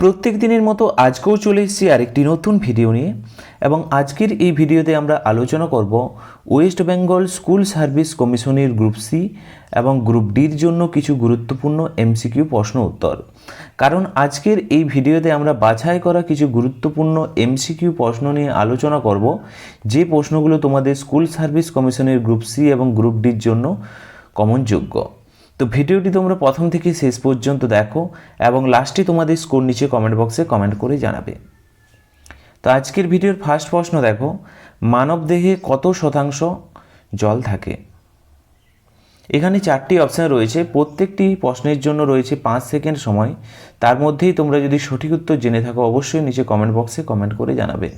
প্রত্যেক দিনের মতো আজকেও চলে এসেছি আরেকটি নতুন ভিডিও নিয়ে এবং আজকের এই ভিডিওতে আমরা আলোচনা করব ওয়েস্ট বেঙ্গল স্কুল সার্ভিস কমিশনের গ্রুপ সি এবং গ্রুপ ডির জন্য কিছু গুরুত্বপূর্ণ এমসিকিউ প্রশ্ন উত্তর। কারণ আজকের এই ভিডিওতে আমরা বাছাই করা কিছু গুরুত্বপূর্ণ এমসিকিউ প্রশ্ন নিয়ে আলোচনা করব, যে প্রশ্নগুলো তোমাদের স্কুল সার্ভিস কমিশনের গ্রুপ সি এবং গ্রুপ ডির জন্য কমনযোগ্য। তো ভিডিওটি তোমরা প্রথম থেকে শেষ পর্যন্ত দেখো এবং লাস্টে তোমাদের স্কোর নিচে কমেন্ট বক্সে কমেন্ট করে জানাবে। তো আজকের ভিডিওর ফার্স্ট প্রশ্ন দেখো মানবদেহে কত শতাংশ জল থাকে? এখানে চারটি অপশান রয়েছে, প্রত্যেকটি প্রশ্নের জন্য রয়েছে পাঁচ সেকেন্ড সময়, তার মধ্যেই তোমরা যদি সঠিক উত্তর জেনে থাকো অবশ্যই নিচে কমেন্ট বক্সে কমেন্ট করে জানাবে।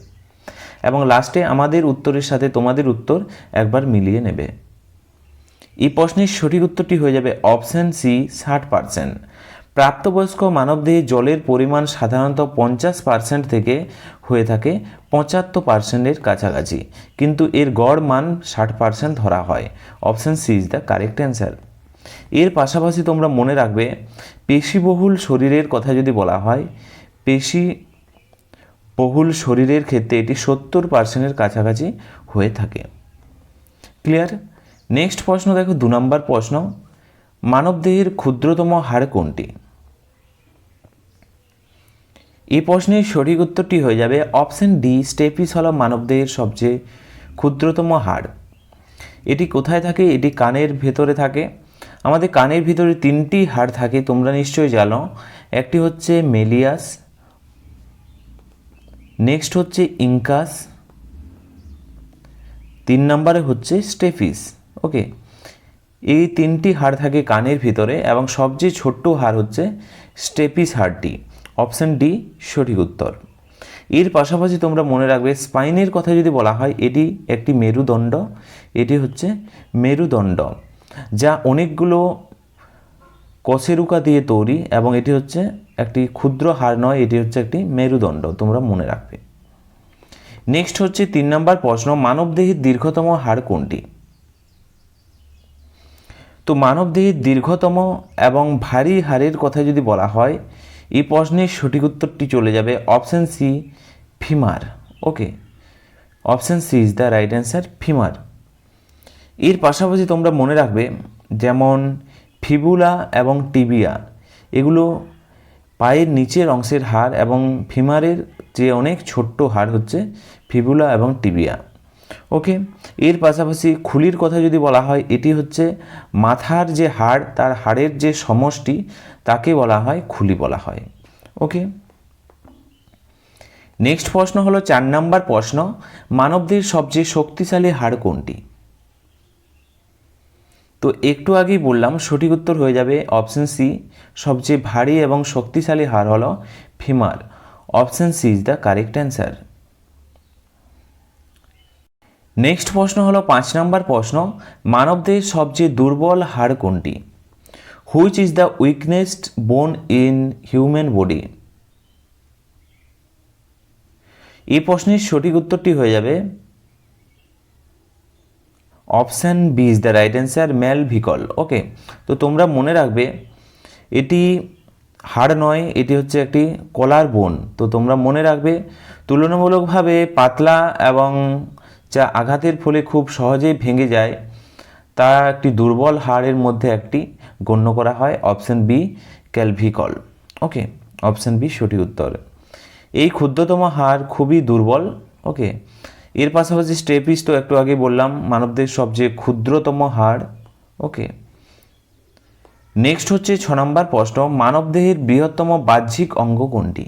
এবং লাস্টে আমাদের উত্তরের সাথে তোমাদের উত্তর একবার মিলিয়ে নেবে। এই প্রশ্নের সঠিক উত্তরটি হয়ে যাবে অপশান সি, ষাট পার্সেন্ট প্রাপ্তবয়স্ক মানবদেহে জলের পরিমাণ সাধারণত পঞ্চাশ পার্সেন্ট থেকে হয়ে থাকে পঁচাত্তর পার্সেন্টের কাছাকাছি, কিন্তু এর গড় মান ষাট পার্সেন্ট ধরা হয়। Option C is the correct answer. এর পাশাপাশি তোমরা মনে রাখবে, পেশিবহুল শরীরের কথা যদি বলা হয়, পেশি বহুল শরীরের ক্ষেত্রে এটি সত্তর পার্সেন্টের কাছাকাছি হয়ে থাকে। ক্লিয়ার? নেক্সট প্রশ্ন দেখো, দু নম্বর প্রশ্ন, মানবদেহের ক্ষুদ্রতম হাড় কোনটি? এই প্রশ্নের সঠিক উত্তরটি হয়ে যাবে অপশন ডি স্টেপিস হল মানবদেহের সবচেয়ে ক্ষুদ্রতম হাড় এটি কোথায় থাকে? এটি কানের ভেতরে থাকে। আমাদের কানের ভিতরে তিনটি হাড় থাকে, তোমরা নিশ্চয়ই জানো। একটি হচ্ছে মেলিয়াস নেক্সট হচ্ছে ইনকাস, তিন নম্বরে হচ্ছে স্টেফিস। ওকে এই তিনটি হাড় থাকে কানের ভিতরে এবং সবচেয়ে ছোট্ট হাড় হচ্ছে স্টেপিস হাড়টি অপশান ডি সঠিক উত্তর। এর পাশাপাশি তোমরা মনে রাখবে, স্পাইনের কথা যদি বলা হয়, এটি একটি মেরুদণ্ড, এটি হচ্ছে মেরুদণ্ড, যা অনেকগুলো কশেরুকা দিয়ে তৈরি এবং এটি হচ্ছে একটি ক্ষুদ্র হাড় নয়, এটি হচ্ছে একটি মেরুদণ্ড, তোমরা মনে রাখবে। নেক্সট হচ্ছে তিন নম্বর প্রশ্ন, মানবদেহের দীর্ঘতম হাড় কোনটি? তো মানবদেহের দীর্ঘতম এবং ভারী হাড়ের কথা যদি বলা হয়, এই প্রশ্নের সঠিক উত্তরটি চলে যাবে option C, femur. Okay? Option C is the right answer, femur. এর পাশাপাশি তোমরা মনে রাখবে, যেমন ফিবুলা এবং টিবিয়া, এগুলো পায়ের নিচের অংশের হাড় এবং ফিমারের যে অনেক ছোট্ট হাড় হচ্ছে ফিবুলা এবং টিবিয়া। ওকে এর পাশাপাশি খুলির কথা যদি বলা হয়, এটি হচ্ছে মাথার যে হাড়, তার হাড়ের যে সমষ্টি, তাকে বলা হয় খুলি বলা হয়। ওকে নেক্সট প্রশ্ন হলো চার নাম্বার প্রশ্ন, মানবদের সবচেয়ে শক্তিশালী হাড় কোনটি? তো একটু আগেই বললাম, সঠিক উত্তর হয়ে যাবে অপশন সি সবচেয়ে ভারী এবং শক্তিশালী হাড় হলো femur option C is the correct answer next প্রশ্ন হলো পাঁচ নম্বর প্রশ্ন মানবদের সবচেয়ে দুর্বল হাড় কোনটি? হুইচ ইজ দ্য উইকনেস্ট বোন ইন হিউম্যান বডি এই প্রশ্নের সঠিক উত্তরটি হয়ে যাবে option B is the right answer mall ভিকল okay তো তোমরা মনে রাখবে, এটি হাড় নয়, এটি হচ্ছে একটি কলার বোন তো তোমরা মনে রাখবে, তুলনামূলকভাবে পাতলা এবং যা আঘাতের ফলে খুব সহজেই ভেঙে যায়, তা একটি দুর্বল হাড়ের মধ্যে একটি গণ্য করা হয়, option B, clavicle. Okay option B, সঠিক উত্তর। এই ক্ষুদ্রতম হাড় খুবই দুর্বল ওকে এর পাশাপাশি স্টেপিস তো একটু আগে বললাম, মানবদের সবচেয়ে ক্ষুদ্রতম হাড় ওকে নেক্সট হচ্ছে ছ নম্বর প্রশ্ন, মানবদেহের বৃহত্তম বাহ্যিক অঙ্গ কোনটি?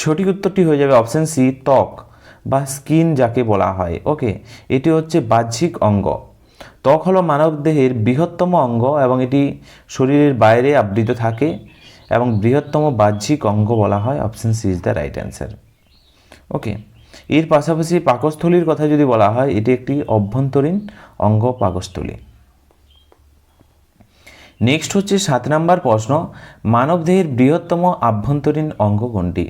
সঠিক উত্তরটি হয়ে যাবে অপশন সি, ত্বক। বা স্কিন যাকে বলা হয়। ওকে এটি হচ্ছে বাহ্যিক অঙ্গ। ত্বক হলো মানবদেহের বৃহত্তম অঙ্গ এবং এটি শরীরের বাইরে আবৃত থাকে এবং বৃহত্তম বাহ্যিক অঙ্গ বলা হয়। Option C is the right answer okay এর পাশাপাশি পাকস্থলীর কথা যদি বলা হয়, এটি একটি অভ্যন্তরীণ অঙ্গ পাকস্থলী। নেক্সট হচ্ছে সাত নম্বর প্রশ্ন মানবদেহের বৃহত্তম আভ্যন্তরীণ অঙ্গ কোনটি?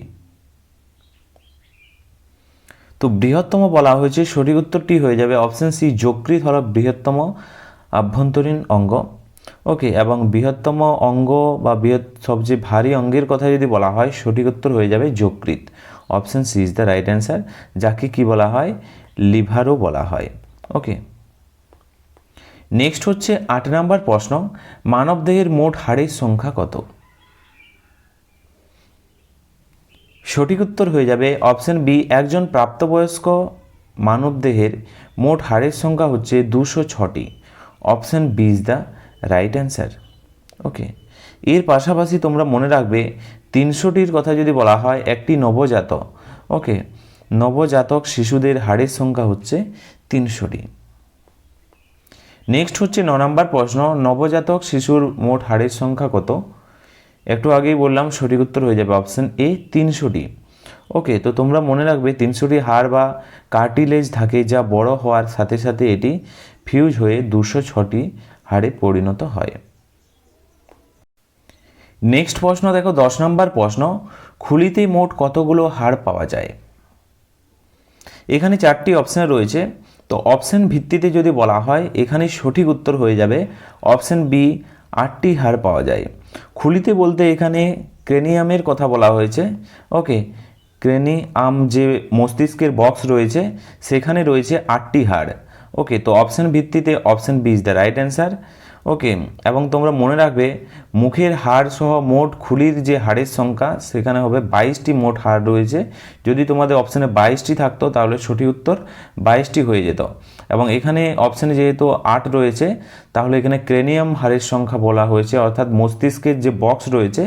তো বৃহত্তম বলা হয়েছে, সঠিক উত্তরটি হয়ে যাবে অপশন সি যকৃত হল বৃহত্তম আভ্যন্তরীণ অঙ্গ। ওকে এবং বৃহত্তম অঙ্গ বা বৃহৎ সবচেয়ে ভারী অঙ্গের কথা যদি বলা হয়, সঠিক উত্তর হয়ে যাবে যকৃত option C is the right answer যাকে কি বলা হয়? লিভারও বলা হয়। ওকে নেক্সট হচ্ছে আট নম্বর প্রশ্ন, মানবদেহের মোট হাড়ের সংখ্যা কত? সঠিক উত্তর হয়ে যাবে অপশন বি, একজন প্রাপ্তবয়স্ক মানবদেহের মোট হাড়ের সংখ্যা হচ্ছে দুশো ছটি। Option B is the right answer. Okay. এর পাশাপাশি তোমরা মনে রাখবে, তিনশোটির কথা যদি বলা হয়, একটি নবজাত ওকে। নবজাতক শিশুদের হাড়ের সংখ্যা হচ্ছে তিনশোটি। নেক্সট হচ্ছে ন নম্বর প্রশ্ন, নবজাতক শিশুর মোট হাড়ের সংখ্যা কত? একটু আগেই বললাম সঠিক উত্তর হয়ে যাবে অপশান এ তিনশোটি। ওকে তো তোমরা মনে রাখবে তিনশোটি হাড় বা কার্টিলেজ থাকে, যা বড় হওয়ার সাথে সাথে এটি ফিউজ হয়ে দুশো ছটি হাড়ে পরিণত হয়। নেক্সট প্রশ্ন, দেখো দশ নম্বর প্রশ্ন খুলিতে মোট কতগুলো হাড় পাওয়া যায়? এখানে চারটি অপশান রয়েছে, তো অপশান ভিত্তিতে যদি বলা হয় এখানে সঠিক উত্তর হয়ে যাবে অপশান বি আটটি হাড় পাওয়া যায়। খুলিতে বলতে এখানে ক্রেনিয়ামের কথা বলা হয়েছে। ওকে, ক্রেনিয়াম যে মস্তিষ্কের বক্স রয়েছে, সেখানে রয়েছে আটটি হাড়। ওকে, তো অপশান ভিত্তিতে option B is the right answer okay, এবং তোমরা মনে রাখবে, মুখের হাড় সহ মোট খুলির যে হাড়ের সংখ্যা, সেখানে হবে বাইশটি মোট হাড় রয়েছে। যদি তোমাদের অপশানে বাইশটি থাকতো, তাহলে সঠিক উত্তর বাইশটি হয়ে যেত। এবং এখানে অপশানে যেহেতু আট রয়েছে, তাহলে এখানে ক্রেনিয়াম হাড়ের সংখ্যা বলা হয়েছে, অর্থাৎ মস্তিষ্কের যে বক্স রয়েছে,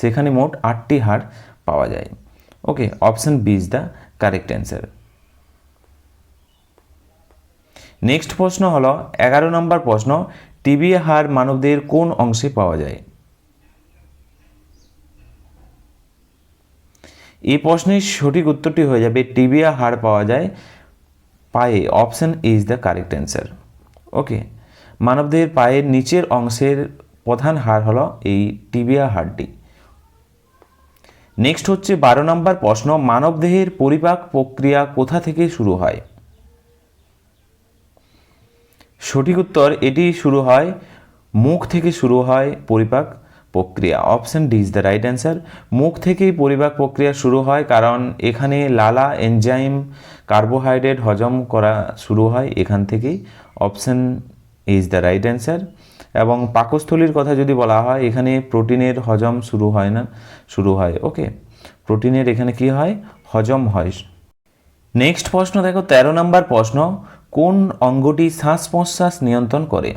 সেখানে মোট আটটি হাড় পাওয়া যায়। Okay option B is the correct answer next প্রশ্ন হলো, এগারো নম্বর প্রশ্ন টিবিয়া হাড় মানবদের কোন অংশে পাওয়া যায়? এই প্রশ্নের সঠিক উত্তরটি হয়ে যাবে টিবিয়া হাড় পাওয়া যায় পায়ে option is the correct answer okay মানবদেহের পায়ের নিচের অংশের প্রধান হাড় হলো এই টিবিয়া হাড়টি। নেক্সট হচ্ছে বারো নম্বর প্রশ্ন, মানবদেহের পরিপাক প্রক্রিয়া কোথা থেকে শুরু হয়? সঠিক উত্তর, এটি শুরু হয়, মুখ থেকে শুরু হয় পরিপাক প্রক্রিয়া। Option D is the right answer মুখ থেকেই পরিপাক প্রক্রিয়া শুরু হয় কারণ এখানে লালা এনজাইম কার্বোহাইড্রেট হজম করা শুরু হয় এখান থেকেই। Option is the right answer এবং পাকস্থলীর কথা যদি বলা হয়, এখানে প্রোটিনের হজম শুরু হয় না, শুরু হয়, ওকে? প্রোটিনের এখানে কি হয়? হজম হয়। নেক্সট প্রশ্ন, দেখো, তেরো নম্বর প্রশ্ন, কোন অঙ্গটি শ্বাস প্রশ্বাস নিয়ন্ত্রণ করে?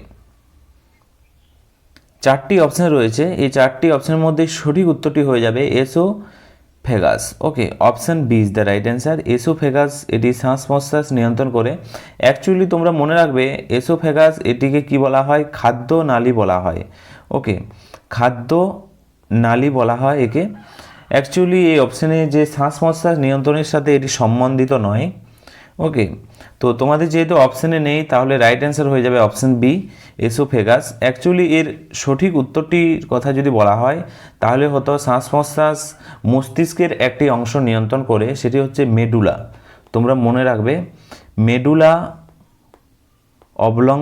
চারটি অপশন রয়েছে। এই চারটি অপশনের মধ্যে সঠিক উত্তরটি হয়ে যাবে oesophagus okay option B is the right answer oesophagus এটি শ্বাস প্রশ্বাস নিয়ন্ত্রণ করে। অ্যাকচুয়ালি তোমরা মনে রাখবে এসো ফেগাস এটিকে কি বলা হয়? খাদ্য নালী বলা হয়। ওকে খাদ্য নালী বলা হয় একে। অ্যাকচুয়ালি এই অপশানে যে শ্বাস প্রশ্বাস নিয়ন্ত্রণের সাথে এটি সম্বন্ধিত নয়। ওকে তো তোমাদের যেহেতু অপশানে নেই, তাহলে রাইট অ্যান্সার হয়ে যাবে অপশান বি এসোফেগাস অ্যাকচুয়ালি এর সঠিক উত্তরটির কথা যদি বলা হয়, তাহলে হতো শ্বাস প্রশ্বাস মস্তিষ্কের একটি অংশ নিয়ন্ত্রণ করে, সেটি হচ্ছে মেডুলা তোমরা মনে রাখবে মেডুলা অবলং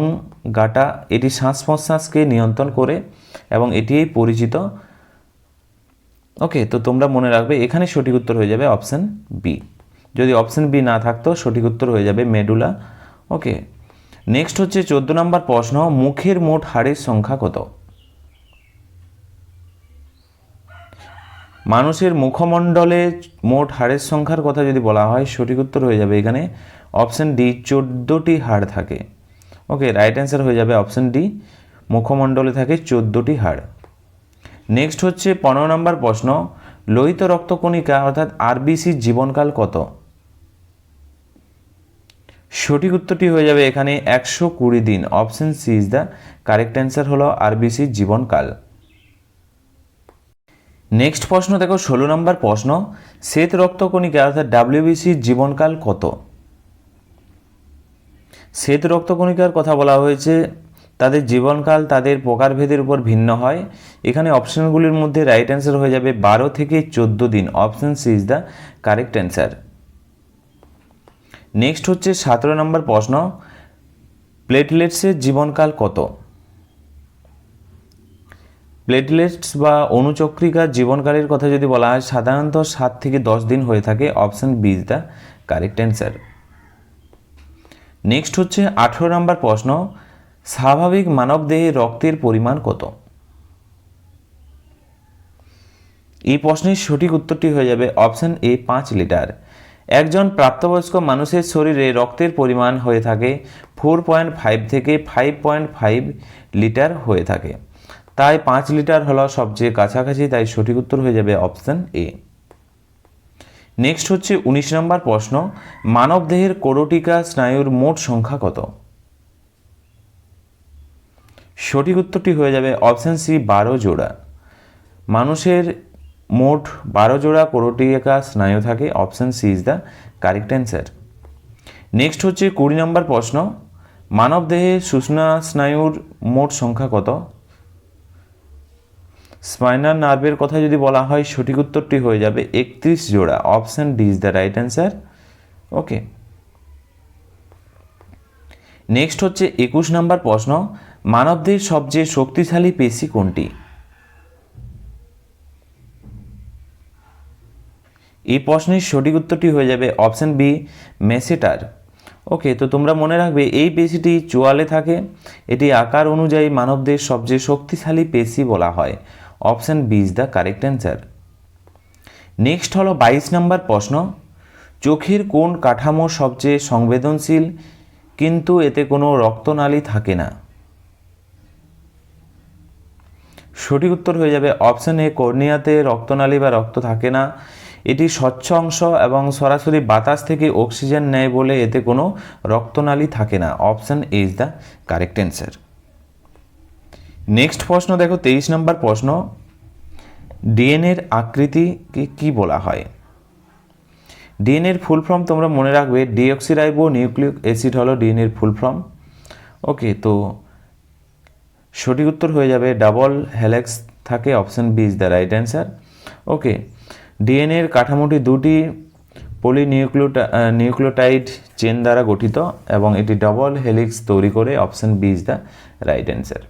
গাটা এটি শ্বাস প্রশ্বাসকে নিয়ন্ত্রণ করে এবং এটিই পরিচিত। ওকে তো তোমরা মনে রাখবে, এখানে সঠিক উত্তর হয়ে যাবে অপশান বি যদি অপশান বি না থাকতো, সঠিক উত্তর হয়ে যাবে মেডুলা। ওকে নেক্সট হচ্ছে চোদ্দ নম্বর প্রশ্ন, মুখের মোট হাড়ের সংখ্যা কত? মানুষের মুখমণ্ডলে মোট হাড়ের সংখ্যার কথা যদি বলা হয়, সঠিক উত্তর হয়ে যাবে এখানে। অপশান ডি চোদ্দোটি হাড় থাকে। ওকে রাইট অ্যান্সার হয়ে যাবে অপশান ডি মুখমণ্ডলে থাকে চোদ্দোটি হাড়। নেক্সট হচ্ছে পনেরো নম্বর প্রশ্ন, লোহিত রক্তকণিকা অর্থাৎ আরবিসির জীবনকাল কত? সঠিক উত্তরটি হয়ে যাবে এখানে একশো কুড়ি দিন। Option C is the correct answer হলো আরবিসির জীবনকাল। নেক্সট প্রশ্ন, দেখো, ষোলো নম্বর প্রশ্ন। শ্বেত রক্তকণিকা অর্থাৎ ডাব্লিউবিসির জীবনকাল কত? শ্বেত রক্তকণিকার কথা বলা হয়েছে, তাদের জীবনকাল তাদের প্রকারভেদের উপর ভিন্ন হয়। এখানে অপশনগুলির মধ্যে রাইট অ্যান্সার হয়ে যাবে বারো থেকে চোদ্দ দিন। Option C is the correct answer next হচ্ছে সতেরো নম্বর প্রশ্ন প্লেটলেটসের জীবনকাল কত? প্লেটলেটস বা অনুচক্রিকার জীবনকালের কথা যদি বলা হয়, সাধারণত সাত থেকে দশ দিন হয়ে থাকে। Option B is the correct answer next হচ্ছে আঠেরো নম্বর প্রশ্ন, স্বাভাবিক মানবদেহে রক্তের পরিমাণ কত? এই প্রশ্নের সঠিক উত্তরটি হয়ে যাবে অপশান এ পাঁচ লিটার। একজন প্রাপ্তবয়স্ক মানুষের শরীরে রক্তের পরিমাণ হয়ে থাকে ফোর পয়েন্ট ফাইভ থেকে ফাইভ পয়েন্ট ফাইভ লিটার হয়ে থাকে। তাই পাঁচ লিটার হলো সবচেয়ে কাছাকাছি, তাই সঠিক উত্তর হয়ে যাবে অপশন এ। নেক্সট হচ্ছে উনিশ নম্বর প্রশ্ন, মানবদেহের কোরটিকা স্নায়ুর মোট সংখ্যা কত? সঠিক উত্তরটি হয়ে যাবে অপশন সি, বারো জোড়া। মানুষের মোট বারো জোড়া কোরটিকা স্নায়ু থাকে option C is the correct answer next হচ্ছে কুড়ি নম্বর প্রশ্ন, মানব দেহে সুষনা স্নায়ুর মোট সংখ্যা কত? স্পাইনাল নার্ভের কথা যদি বলা হয়, সঠিক উত্তরটি হয়ে যাবে একত্রিশ জোড়া option D is the right answer okay next হচ্ছে একুশ নম্বর প্রশ্ন মানবদের সবচেয়ে শক্তিশালী পেশি কোনটি? এই প্রশ্নের সঠিক উত্তরটি হয়ে যাবে অপশান বি, মেসেটার। ওকে, তো তোমরা মনে রাখবে এই পেশিটি চোয়ালে থাকে। এটি আকার অনুযায়ী মানবদের সবচেয়ে শক্তিশালী পেশি বলা হয়। Option B is the correct answer. Next হলো বাইশ নম্বর প্রশ্ন। চোখের কোন কাঠামো সবচেয়ে সংবেদনশীল? কিন্তু এতে কোনো রক্তনালী থাকে না। সঠিক উত্তর হয়ে যাবে অপশন এ, কর্নিয়াতে রক্তনালী বা রক্ত থাকে না। এটি স্বচ্ছ অংশ এবং সরাসরি বাতাস থেকে অক্সিজেন নেয় বলে এতে কোনো রক্তনালী থাকে না। Option A is the correct answer. Next প্রশ্ন, দেখো তেইশ নম্বর প্রশ্ন। ডিএনএর আকৃতিকে কি বলা হয়? ডিএনএর ফুল ফর্ম তোমরা মনে রাখবে ডিঅক্সিরাইবো নিউক্লিক অ্যাসিড হলো ডিএনএর ফুল ফর্ম। ওকে, তো সঠিক উত্তর হয়ে যাবে, ডাবল হেলেক্স থাকে, option B is the right answer. Okay ডিএনএর কাঠামোটি দুটি পলিনিউক্লিওটা নিউক্লিওটাইড চেন দ্বারা গঠিত এবং এটি ডবল হেলিক্স তৈরি করে option B is the right answer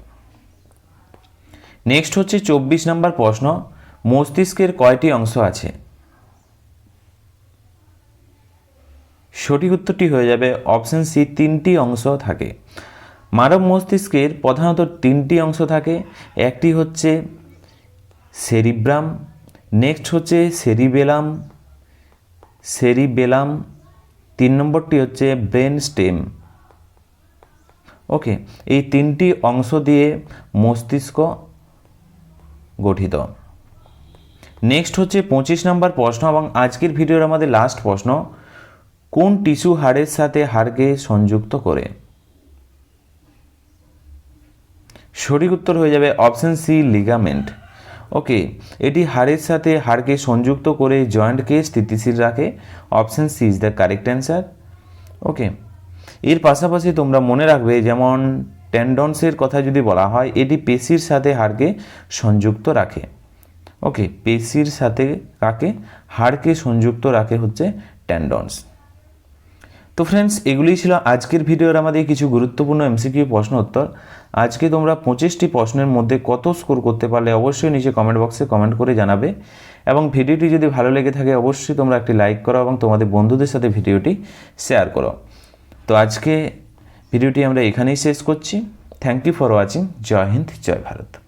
next হচ্ছে চব্বিশ নম্বর প্রশ্ন, মস্তিষ্কের কয়টি অংশ আছে? সঠিক উত্তরটি হয়ে যাবে অপশন সি তিনটি অংশ থাকে। মানব মস্তিষ্কের প্রধানত তিনটি অংশ থাকে, একটি হচ্ছে সেরিব্রাম নেক্সট হচ্ছে সেরিবেলাম সেরিবেলাম তিন নম্বরটি হচ্ছে ব্রেন স্টেম ওকে এই তিনটি অংশ দিয়ে মস্তিষ্ক গঠিত। নেক্সট হচ্ছে পঁচিশ নম্বর প্রশ্ন এবং আজকের ভিডিওর আমাদের লাস্ট প্রশ্ন, কোন টিস্যু হাড়ের সাথে হাড়কে সংযুক্ত করে? সঠিক উত্তর হয়ে যাবে অপশন সি লিগামেন্ট ওকে এটি হাড়ের সাথে হাড়কে সংযুক্ত করে জয়েন্টকে স্থিতিশীল রাখে। Option C is the correct answer okay এর পাশাপাশি তোমরা মনে রাখবে যেমন টেন্ডনসের কথা যদি বলা হয়, এটি পেশির সাথে হাড়কে সংযুক্ত রাখে। ওকে পেশির সাথে কাকে? হাড়কে সংযুক্ত রাখে হচ্ছে টেন্ডনস তো ফ্রেন্ডস এগুলিই ছিল আজকের ভিডিওর আমাদের কিছু গুরুত্বপূর্ণ এমসিকিউ প্রশ্ন উত্তর। আজকে তোমরা পঁচিশটি প্রশ্নের মধ্যে কত স্কোর করতে পারলে অবশ্যই নিচে কমেন্ট বক্সে কমেন্ট করে জানাবে। এবং ভিডিওটি যদি ভালো লেগে থাকে, অবশ্যই তোমরা একটি লাইক করো এবং তোমাদের বন্ধুদের সাথে ভিডিওটি শেয়ার করো। তো আজকে ভিডিওটি আমরা এখানেই শেষ করছি। থ্যাংক ইউ ফর ওয়াচিং জয় হিন্দ, জয় ভারত।